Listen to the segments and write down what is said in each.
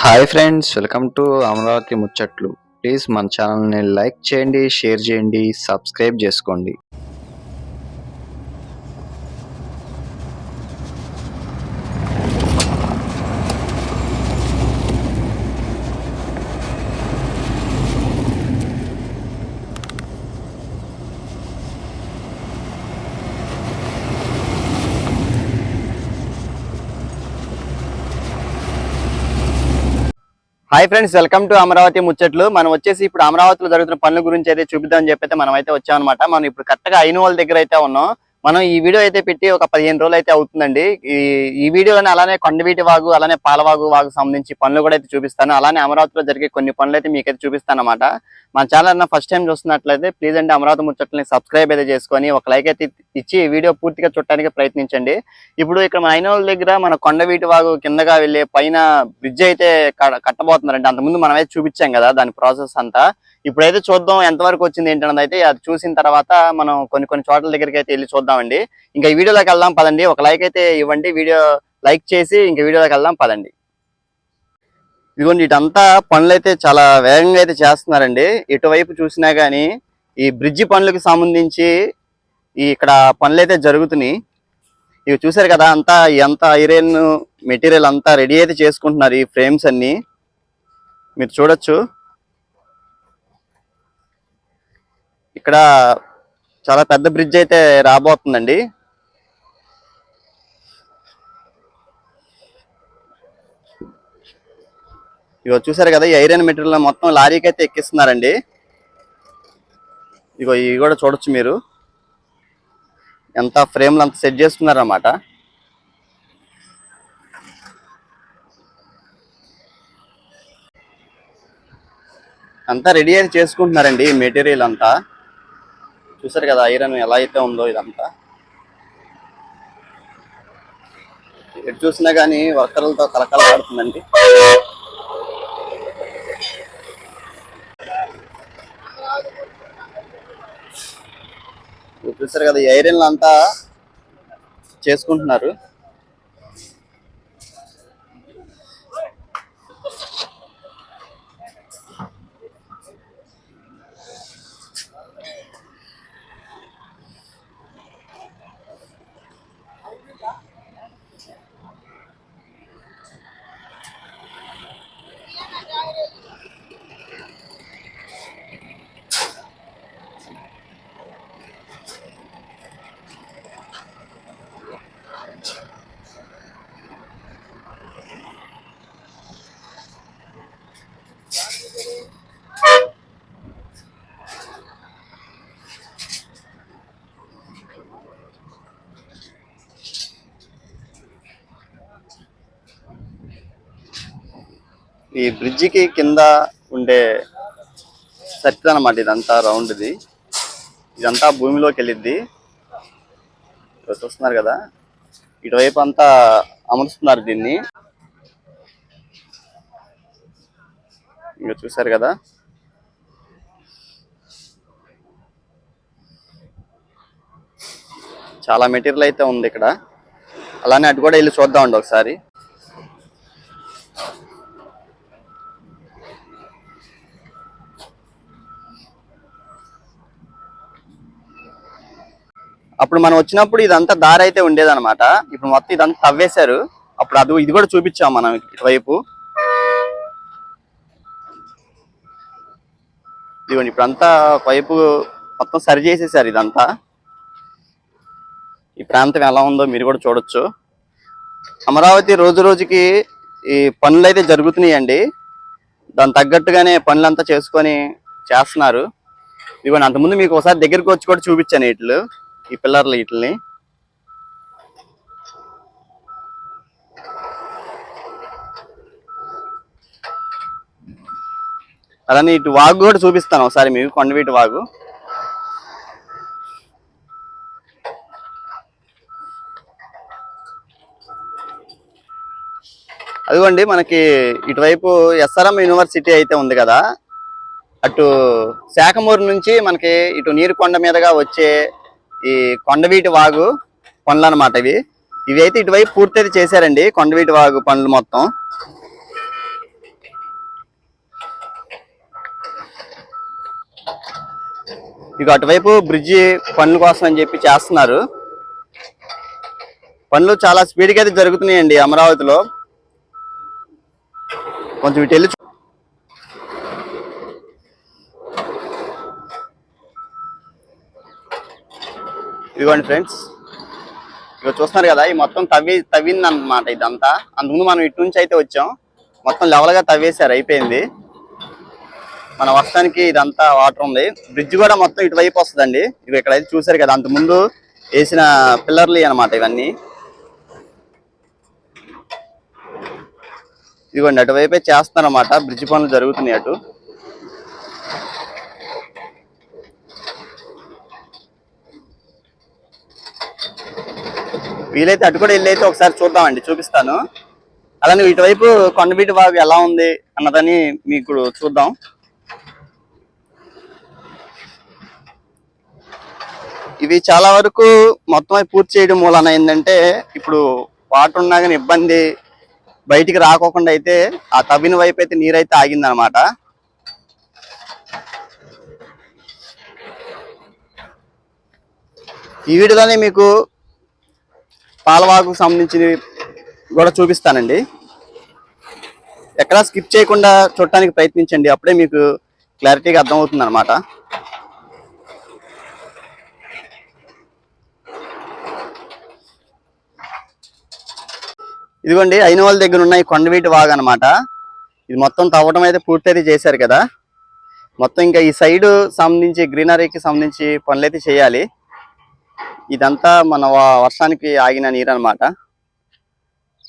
Hi friends welcome to Amaravati ముచ్చట్లు. Please మన ఛానల్ని లైక్ చేయండి షేర్ చేయండి సబ్స్క్రైబ్ చేసుకోండి. Hi friends welcome to Amaravati ముచ్చట్లు మనం వచ్చేసి ఇప్పుడు అమరావతిలో జరుగుతున్న పనుల గురించి అయితే చూపిద్దామని చెప్పి అయితే మనం అయితే వచ్చామన్నమాట. మనం ఇప్పుడు కరెక్ట్గా అయిన వాళ్ళ దగ్గర అయితే ఉన్నాం. మనం ఈ వీడియో అయితే పెట్టి ఒక పదిహేను రోజులు అయితే అవుతుందండి. ఈ ఈ వీడియోలోనే అలానే కొండవీటి వాగు అలానే పాలవాగు వాగు సంబంధించి పనులు కూడా అయితే చూపిస్తాను. అలానే అమరావతిలో జరిగే కొన్ని పనులు అయితే మీకైతే చూపిస్తాను అనమాట మన ఛానల్ ఫస్ట్ టైం చూస్తున్నట్లయితే ప్లీజ్ అండి అమరావతి ముచ్చట్లని సబ్స్క్రైబ్ అయితే చేసుకొని ఒక లైక్ అయితే ఇచ్చి వీడియో పూర్తిగా చూడటానికి ప్రయత్నించండి. ఇప్పుడు ఇక్కడ మన అయిన వాళ్ళ దగ్గర మన కొండవీటి వాగు కిందగా వెళ్ళే పైన బ్రిడ్జ్ అయితే కట్టబోతున్నారండి. అంతకుముందు మనం అయితే చూపించాం కదా దాని ప్రాసెస్ అంతా. ఇప్పుడైతే చూద్దాం ఎంతవరకు వచ్చింది ఏంటన్నది అయితే అది చూసిన తర్వాత మనం కొన్ని కొన్ని చోట్ల దగ్గరికి అయితే వెళ్ళి చూద్దామండి. ఇంకా ఈ వీడియోలోకి వెళ్దాం పదండి. ఒక లైక్ అయితే ఇవ్వండి. వీడియో లైక్ చేసి ఇంకా వీడియోలోకి వెళ్దాం పదండి. ఇదిగోండి ఇటంతా పనులు అయితే చాలా వేగంగా అయితే చేస్తున్నారండి. ఇటువైపు చూసినా కానీ ఈ బ్రిడ్జి పనులకు సంబంధించి ఈ ఇక్కడ పనులు అయితే జరుగుతున్నాయి. ఇవి చూసారు కదా అంతా ఎంత ఐరన్ మెటీరియల్ అంతా రెడీ అయితే చేసుకుంటున్నారు ఈ ఫ్రేమ్స్ అన్ని. మీరు చూడొచ్చు. ఇక్కడ చాలా పెద్ద బ్రిడ్జ్ అయితే రాబోతుందండి. ఇగో చూసారు కదా ఈ ఐరన్ మెటీరియల్ మొత్తం లారీకి అయితే ఎక్కిస్తున్నారండి. ఇగో ఇవి కూడా చూడొచ్చు మీరు. ఎంత ఫ్రేమ్లు అంత సెట్ చేస్తున్నారన్నమాట అంతా రెడీ అయితే చేసుకుంటున్నారండి మెటీరియల్ అంతా. చూసారు కదా ఐరన్ ఎలా అయితే ఉందో ఇదంతా. ఎటు చూసినా కానీ వర్కర్లతో కలకల పడుతుందండి చూసారు కదా ఈ ఐరన్లు అంతా చేసుకుంటున్నారు. ఈ బ్రిడ్జికి కింద ఉండే సర్కిల్ అన్నమాట ఇదంతా రౌండ్ది. ఇదంతా భూమిలోకి వెళ్ళిద్ది. ఇక్కడ చూస్తున్నారు కదా? ఇటువైపు అంతా అమరుస్తున్నారు దీన్ని. ఇంకా చూసారు కదా? చాలా మెటీరియల్ అయితే ఉంది ఇక్కడ. అలానే అటు కూడా వెళ్ళి చూద్దామండి ఒకసారి. అప్పుడు మనం వచ్చినప్పుడు ఇదంతా దారి అయితే ఉండేదన్నమాట. ఇప్పుడు మొత్తం ఇదంతా తవ్వేశారు. అప్పుడు అది ఇది కూడా చూపించాం మనం ఇటువైపు. ఇదిగోండి ఇప్పుడంతా ఒకవైపు మొత్తం సరి చేసేసారు ఇదంతా. ఈ ప్రాంతం ఎలా ఉందో మీరు కూడా చూడొచ్చు. అమరావతి రోజు రోజుకి ఈ పనులు అయితే జరుగుతున్నాయండి. దాని తగ్గట్టుగానే పనులంతా చేసుకొని చేస్తున్నారు. ఇదిగోండి అంతకుముందు మీకు ఒకసారి దగ్గరికి వచ్చి కూడా చూపించాను ఇట్లు ఈ పిల్లర్లు వీటిని అలానే ఇటు వాగు కూడా చూపిస్తాను ఒకసారి మీకు కొండవీటి వాగు. అదిగోండి మనకి ఇటువైపు ఎస్ఆర్ఎం యూనివర్సిటీ అయితే ఉంది కదా. అటు శాఖమూరు నుంచి మనకి ఇటు నీరుకొండ మీదుగా వచ్చే ఈ కొండవీటి వాగు పనులు అనమాట ఇవి. ఇవి అయితే ఇటువైపు పూర్తయితే చేశారండి కొండవీటి వాగు పనులు మొత్తం. ఇక అటువైపు బ్రిడ్జి పనుల కోసం అని చెప్పి చేస్తున్నారు. పనులు చాలా స్పీడ్గా అయితే జరుగుతున్నాయండి అమరావతిలో. కొంచెం ఇటు ఇదిగోండి ఫ్రెండ్స్ ఇక చూస్తున్నారు కదా ఈ మొత్తం తవ్వి తవ్వింది అనమాట ఇదంతా. అందుకు మనం ఇటు నుంచి అయితే వచ్చాం. మొత్తం లెవెల్గా గా తవ్వేశారు అయిపోయింది. మన వర్షానికి ఇదంతా వాటర్ ఉంది. బ్రిడ్జ్ కూడా మొత్తం ఇటువైపు వస్తుందండి. ఇవి ఇక్కడ అయితే చూసారు కదా అంత ముందు వేసిన పిల్లర్లు అన్నమాట ఇవన్నీ. ఇదిగోండి అటువైపే చేస్తున్నారన్నమాట బ్రిడ్జ్ పనులు జరుగుతున్నాయి అటు. వీలైతే అటు కూడా వెళ్ళి అయితే ఒకసారి చూద్దామండి చూపిస్తాను. అలానే ఇటువైపు కొండబీటి వాగు ఎలా ఉంది అన్నదని మీకు చూద్దాం. ఇవి చాలా వరకు మొత్తం అవి పూర్తి చేయడం మూలన ఏంటంటే ఇప్పుడు వాటర్ ఉన్నా కానీ ఇబ్బంది బయటికి రాకోకుండా అయితే ఆ తవ్విన వైపు అయితే నీరైతే ఆగిందనమాట ఈ వీడియోలోనే మీకు పాలవాకు సంబంధించి కూడా చూపిస్తానండి. ఎక్కడా స్కిప్ చేయకుండా చూడటానికి ప్రయత్నించండి. అప్పుడే మీకు క్లారిటీగా అర్థమవుతుంది అనమాట ఇదిగోండి అయిన వాళ్ళ దగ్గర ఉన్న ఈ కొండవీటి వాగు అనమాట ఇది మొత్తం తవ్వడం అయితే పూర్తి అయితే చేశారు కదా. మొత్తం ఇంకా ఈ సైడ్ సంబంధించి గ్రీనరీకి సంబంధించి పనులు అయితే చేయాలి. ఇదంతా మన వర్షానికి ఆగిన నీరు అనమాట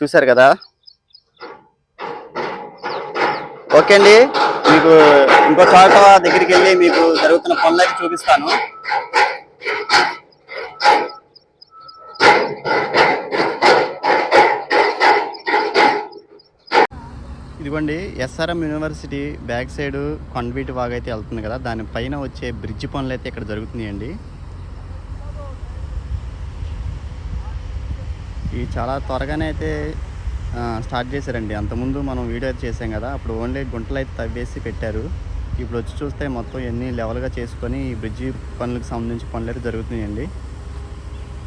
చూశారు కదా? ఓకే అండి. మీకు ఇంకో చోట దగ్గరికి వెళ్ళి మీకు జరుగుతున్న పనులు అయితే చూపిస్తాను. ఇదిగోండి ఎస్ఆర్ఎం యూనివర్సిటీ బ్యాక్ సైడ్ కొండవీటి వాగ్ అయితే వెళ్తుంది కదా? దానిపైన వచ్చే బ్రిడ్జ్ పనులు అయితే ఇక్కడ జరుగుతున్నాయండి. ఇది చాలా త్వరగానే అయితే స్టార్ట్ చేశారండి. అంతకుముందు మనం వీడియో అయితే చేసాం కదా అప్పుడు ఓన్లీ గుంటలు అయితే తవ్వేసి పెట్టారు. ఇప్పుడు వచ్చి చూస్తే మొత్తం ఎన్ని లెవెల్గా చేసుకొని ఈ బ్రిడ్జి పనులకు సంబంధించి పనులు అయితే జరుగుతున్నాయండి.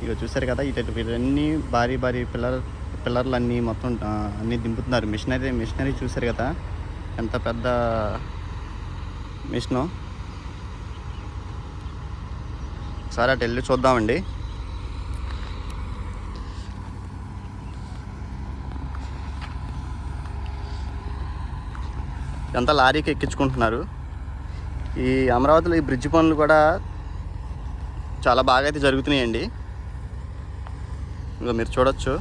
ఇక చూసారు కదా ఇటు ఇవన్నీ భారీ భారీ పిల్లర్ పిల్లర్లు అన్నీ మొత్తం అన్నీ దింపుతున్నారు. మిషనరీ మిషనరీ చూసారు కదా ఎంత పెద్ద మిషను. ఒకసారి అటు వెళ్ళి చూద్దామండి. ఇదంతా లారీకి ఎక్కించుకుంటున్నారు. ఈ అమరావతిలో ఈ బ్రిడ్జ్ పనులు కూడా చాలా బాగా అయితే జరుగుతున్నాయండి. ఇంకా మీరు చూడొచ్చు.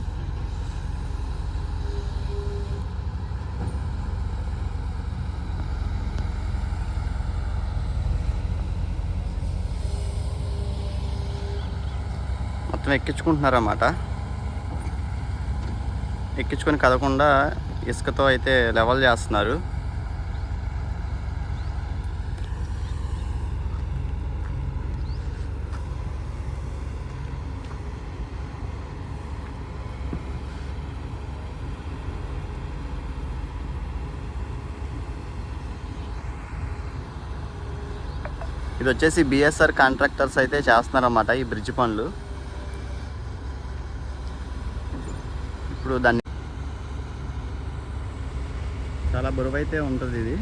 మొత్తం ఎక్కించుకుంటున్నారన్నమాట. ఎక్కించుకొని కదకుండా ఇసుకతో అయితే లెవెల్ చేస్తున్నారు. వచ్చేసి బిఎస్ఆర్ కాంట్రాక్టర్స్ అయితే చేస్తున్నారన్నమాట ఈ బ్రిడ్జ్ పనులు. ఇప్పుడు దాన్ని చాలా బరువు అయితే ఉంటుంది ఇది.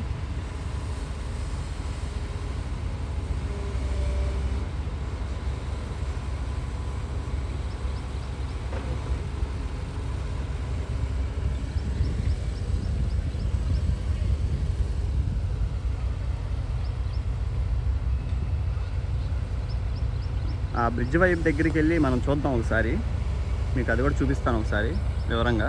బ్రిడ్జ్ వైపు దగ్గరికి వెళ్ళి మనం చూద్దాం ఒకసారి. మీకు అది కూడా చూపిస్తాను ఒకసారి వివరంగా.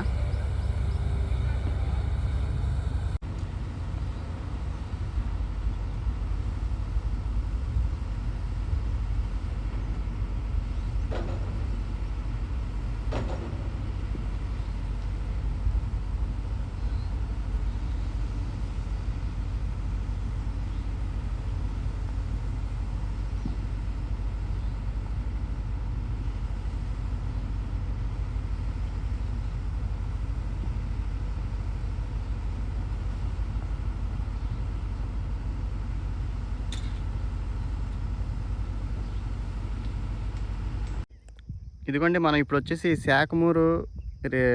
ఇదిగోండి మనం ఇప్పుడు వచ్చేసి శాఖమూరు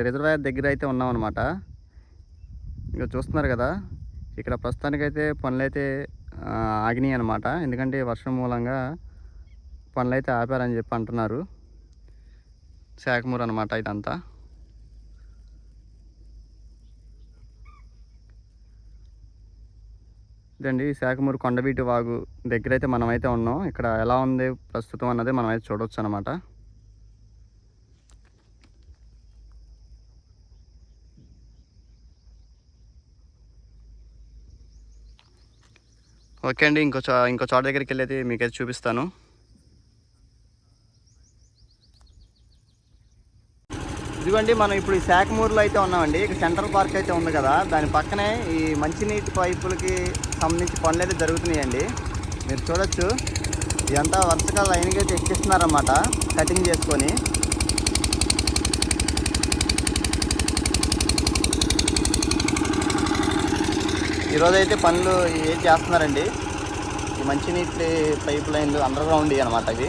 రిజర్వాయర్ దగ్గర అయితే ఉన్నాం అనమాట ఇక చూస్తున్నారు కదా ఇక్కడ ప్రస్తుతానికైతే పనులు అయితే ఆగినాయి అనమాట ఎందుకంటే వర్షం మూలంగా పనులు అయితే ఆపారని చెప్పి అంటున్నారు. శాఖమూరు అనమాట ఇదంతా. ఇదండి శాఖమూరు కొండవీటి వాగు దగ్గర అయితే మనమైతే ఉన్నాం. ఇక్కడ ఎలా ఉంది ప్రస్తుతం అన్నది మనం అయితే చూడవచ్చు అనమాట ఓకే అండి ఇంకో చో ఇంకో చోట దగ్గరికి వెళ్ళేది మీకైతే చూపిస్తాను. ఇదిగోండి మనం ఇప్పుడు ఈ శాఖమూరులో అయితే ఉన్నామండి. ఇక్కడ సెంట్రల్ పార్క్ అయితే ఉంది కదా. దాని పక్కనే ఈ మంచినీటి పైపులకి సంబంధించి పనులు అయితే జరుగుతున్నాయండి. మీరు చూడొచ్చు. ఇదంతా వరుసగా లైన్గా అయితే ఎక్కిస్తున్నారన్నమాట కటింగ్ చేసుకొని. ఈరోజు అయితే పనులు ఏం చేస్తున్నారండి? ఈ మంచినీటి పైప్ లైన్లు అండర్ గ్రౌండ్ అనమాట ఇవి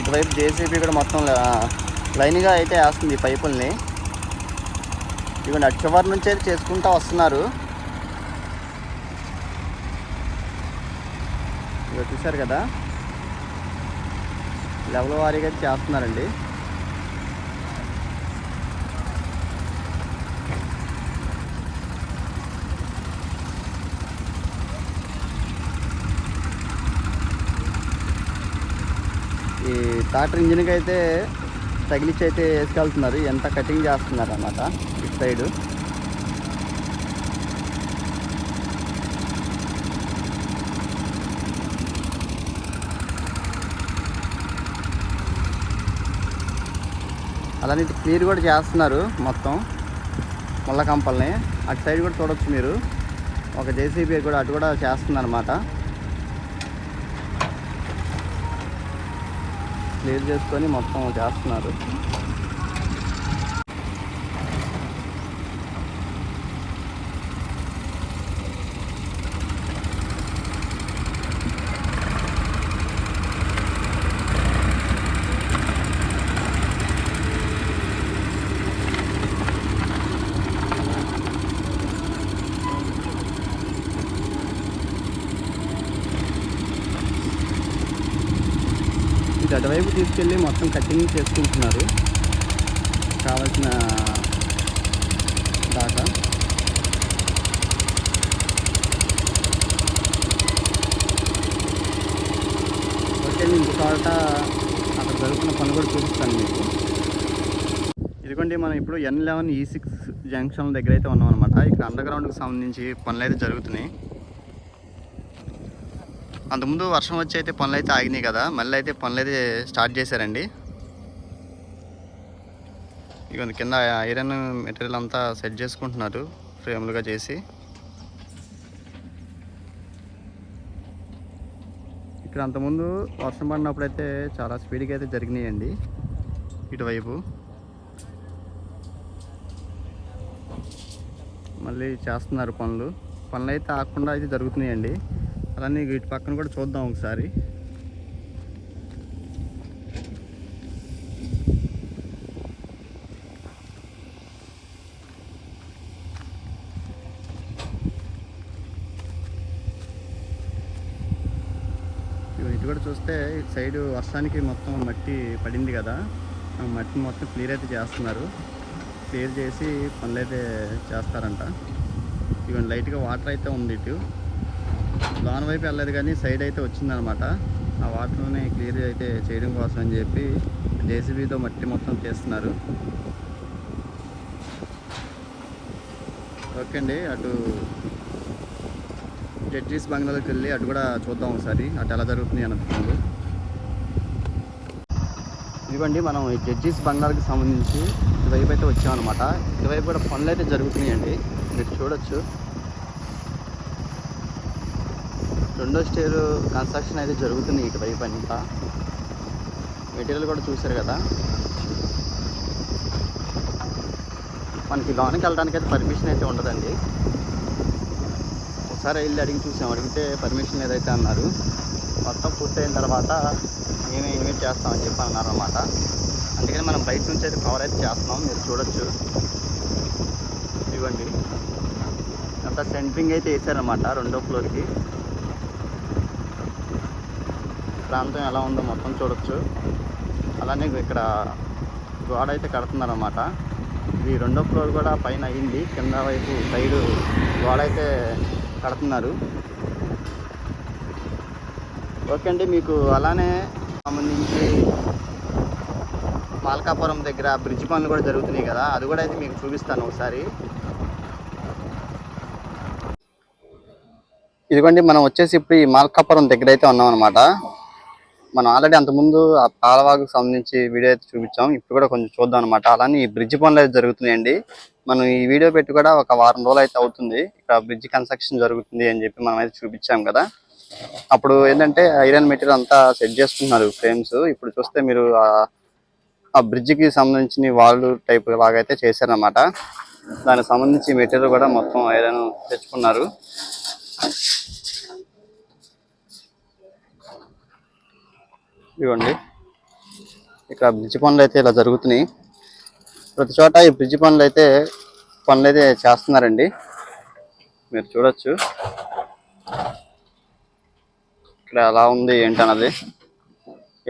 ఇటువైపు జేసీబీ కూడా మొత్తం లైన్గా అయితే వేస్తుంది ఈ పైపుల్ని. ఇవి అటు చివరి నుంచి అయితే చేసుకుంటూ వస్తున్నారు. ఇక చూశారు కదా? లెవెల్ వారీగా అయితే చేస్తున్నారండి. ఈ ట్రాక్టర్ ఇంజిన్కి అయితే తగిలిచ్చి అయితే వేసుకెళ్తున్నారు. ఎంత కటింగ్ చేస్తున్నారు అన్నమాట ఇటు సైడు. అలానే క్లియర్ కూడా చేస్తున్నారు మొత్తం ముళ్ళ కంపల్ని అటు సైడ్ కూడా చూడొచ్చు మీరు. ఒక జేసీబీ కూడా అటు కూడా చేస్తుందన్నమాట. క్లియర్ చేసుకొని మొత్తం చేస్తున్నారు. ఇది అటువైపు తీసుకెళ్ళి మొత్తం కటింగ్ చేసుకుంటున్నారు. కావాల్సిన దాకా ఓకే ఇంకో చోట అక్కడ జరుగుతున్న పని కూడా చూపిస్తాను మీకు. ఇదిగోండి మనం ఇప్పుడు N eleven E six junction దగ్గర అయితే ఉన్నాం అనమాట ఇక్కడ అండర్గ్రౌండ్కి సంబంధించి పనులు అయితే జరుగుతున్నాయి. అంతకుముందు వర్షం వచ్చి అయితే పనులు అయితే ఆగినాయి కదా మళ్ళీ అయితే పనులు అయితే స్టార్ట్ చేశారండి. ఇక కింద ఐరన్ మెటీరియల్ అంతా సెట్ చేసుకుంటున్నారు ఫ్రేమ్లుగా చేసి. ఇక్కడ అంతకుముందు వర్షం పడినప్పుడు అయితే చాలా స్పీడ్గా అయితే జరిగినాయండి ఇటువైపు. మళ్ళీ చేస్తున్నారు పనులు. పనులు అయితే ఆగకుండా అయితే జరుగుతున్నాయండి. అలానే వీటి పక్కన కూడా చూద్దాం ఒకసారి. ఇటు కూడా చూస్తే ఇటు సైడ్ వర్షానికి మొత్తం మట్టి పడింది కదా. మట్టిని మొత్తం క్లియర్ అయితే చేస్తున్నారు. క్లియర్ చేసి పనులు అయితే చేస్తారంట. ఇవన్నీ లైట్గా వాటర్ అయితే ఉంది ఇటు. దాని వైపు వెళ్ళలేదు కానీ సైడ్ అయితే వచ్చిందనమాట. ఆ వాటర్ని క్లియర్ అయితే చేయడం కోసం అని చెప్పి జేసీబీతో మట్టి మొత్తం చేస్తున్నారు. ఓకే అండి అటు జడ్జీస్ బంగ్లాలోకి వెళ్ళి అటు కూడా చూద్దాం ఒకసారి. అటు ఎలా జరుగుతుంది అన్నది పనులు ఇదిగోండి మనం ఈ జడ్జీస్ బంగ్లాకి సంబంధించి ఇటువైపు అయితే వచ్చామన్నమాట. ఇటువైపు కూడా పనులు అయితే జరుగుతున్నాయండి. మీరు చూడొచ్చు. రెండో స్టేర్ కన్స్ట్రక్షన్ అయితే జరుగుతుంది ఇటువైపు అంతా. మెటీరియల్ కూడా చూశారు కదా. మనకి లోనికి వెళ్ళడానికి అయితే పర్మిషన్ అయితే ఉండదండి. ఒకసారి వెళ్ళి అడిగి చూసాం అడిగితే పర్మిషన్ ఏదైతే అన్నారు. మొత్తం పూర్తయిన తర్వాత మేమే ఇన్వైట్ చేస్తామని చెప్పి అన్నారు అనమాట అందుకని మనం బయట నుంచి అయితే కవర్ అయితే చేస్తున్నాం మీరు చూడొచ్చు. ఇవ్వండి అంతా సెంట్రింగ్ అయితే వేసారనమాట రెండో ఫ్లోర్కి ప్రాంతం ఎలా ఉందో మొత్తం చూడొచ్చు. అలానే ఇక్కడ గోడ అయితే కడుతున్నారనమాట ఇది రెండో ఫ్లోర్ కూడా పైన అయ్యింది కింద వైపు సైడ్ గోడ అయితే కడుతున్నారు. ఓకే అండి మీకు అలానే సంబంధించి పాల్కాపురం దగ్గర బ్రిడ్జ్ పనులు కూడా జరుగుతున్నాయి కదా అది కూడా అయితే మీకు చూపిస్తాను ఒకసారి. ఇదిగోండి మనం వచ్చేసి ఇప్పుడు ఈ మాల్కాపురం దగ్గర అయితే ఉన్నాం అనమాట మనం ఆల్రెడీ అంతకుముందు ఆ పాలవాగుకు సంబంధించి వీడియో అయితే చూపించాం. ఇప్పుడు కూడా కొంచెం చూద్దాం అనమాట అలానే ఈ బ్రిడ్జ్ పనులు అయితే జరుగుతున్నాయండి. మనం ఈ వీడియో పెట్టి కూడా ఒక వారం రోజులు అయితే అవుతుంది. ఇక్కడ బ్రిడ్జ్ కన్స్ట్రక్షన్ జరుగుతుంది అని చెప్పి మనం అయితే చూపించాం కదా. అప్పుడు ఏంటంటే ఐరన్ మెటీరియల్ అంతా సెట్ చేస్తున్నారు ఫ్రేమ్స్ ఇప్పుడు చూస్తే మీరు ఆ- బ్రిడ్జ్కి కి సంబంధించిన వాళ్ళు టైప్ లాగా అయితే చేశారనమాట దానికి సంబంధించి మెటీరియల్ కూడా మొత్తం ఐరన్ తెచ్చుకున్నారు. ఇవ్వండి. ఇక్కడ బ్రిడ్జ్ పనులు అయితే ఇలా జరుగుతున్నాయి. ప్రతి చోట ఈ బ్రిడ్జ్ పనులు అయితే పనులు అయితే చేస్తున్నారండి. మీరు చూడొచ్చు. ఇక్కడ ఎలా ఉంది ఏంటన్నది.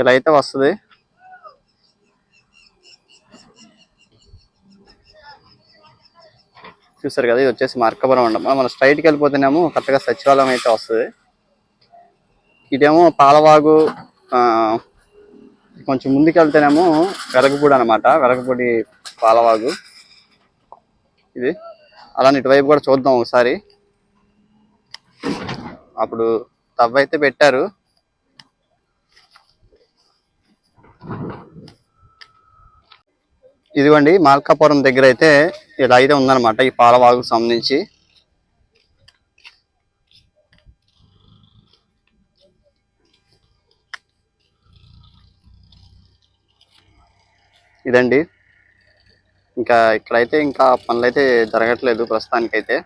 ఇలా అయితే వస్తుంది. చూసారు కదా ఇది వచ్చేసి మార్కపురం అండి మనం స్ట్రైట్కి వెళ్ళిపోతేనేమో కరెక్ట్గా సచివాలయం అయితే వస్తుంది. ఇదేమో పాలవాగు కొంచెం ముందుకెళ్తేనేమో వెరగపూడి అనమాట వెరగపూడి పాలవాగు. ఇది. అలానే ఇటువైపు కూడా చూద్దాం ఒకసారి. అప్పుడు తవ్వ అయితే పెట్టారు. ఇదిగోండి మాల్కాపురం దగ్గర అయితే ఇలా అయితే ఉందన్నమాట ఈ పాలవాగుకు సంబంధించి. ఇదండి. ఇంకా ఇక్కడైతే ఇంకా పనులు అయితే జరగట్లేదు ప్రస్తుతానికైతే.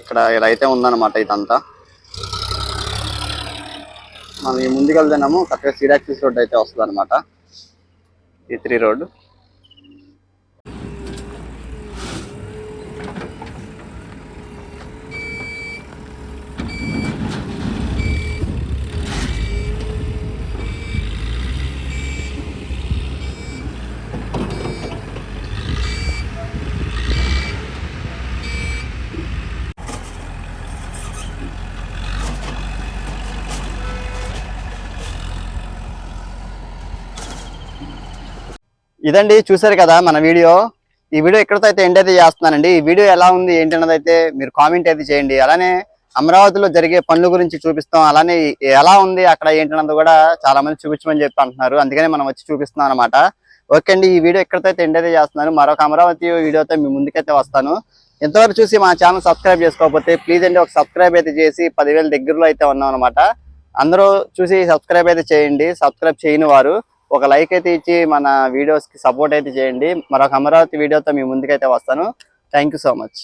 ఇక్కడ ఇలా అయితే ఉందన్నమాట ఇదంతా. మనం ఈ ముందుకు వెళ్తున్నాము కరెక్ట్గా సీడాక్సిస్ రోడ్ అయితే వస్తుంది అనమాట ఈ త్రీ రోడ్ ఇదండి చూసారు కదా మన వీడియో. ఈ వీడియో ఎక్కడితో అయితే ఎండ్ అయితే చేస్తున్నానండి. ఈ వీడియో ఎలా ఉంది ఏంటి అన్నది అయితే మీరు కామెంట్ అయితే చేయండి. అలానే అమరావతిలో జరిగే పనుల గురించి చూపిస్తాం. అలానే ఎలా ఉంది అక్కడ ఏంటన్నది కూడా చాలా మంది చూపించమని చెప్పి అంటున్నారు. అందుకనే మనం వచ్చి చూపిస్తున్నాం అనమాట ఓకే అండి ఈ వీడియో ఎక్కడితో అయితే ఎండ్ అయితే చేస్తున్నాను మరొక అమరావతి వీడియోతో మీ ముందుకైతే వస్తాను. ఎంతవరకు చూసి మా ఛానల్ సబ్స్క్రైబ్ చేసుకోకపోతే ప్లీజ్ అండి ఒక సబ్స్క్రైబ్ అయితే చేసి పదివేల దగ్గరలో అయితే ఉన్నాం అనమాట అందరూ చూసి సబ్స్క్రైబ్ అయితే చేయండి. సబ్స్క్రైబ్ చేయని వారు ఒక లైక్ అయితే ఇచ్చి మన వీడియోస్కి సపోర్ట్ అయితే చేయండి. మరొక అమరావతి వీడియోతో మీ ముందుకైతే వస్తాను. Thank so much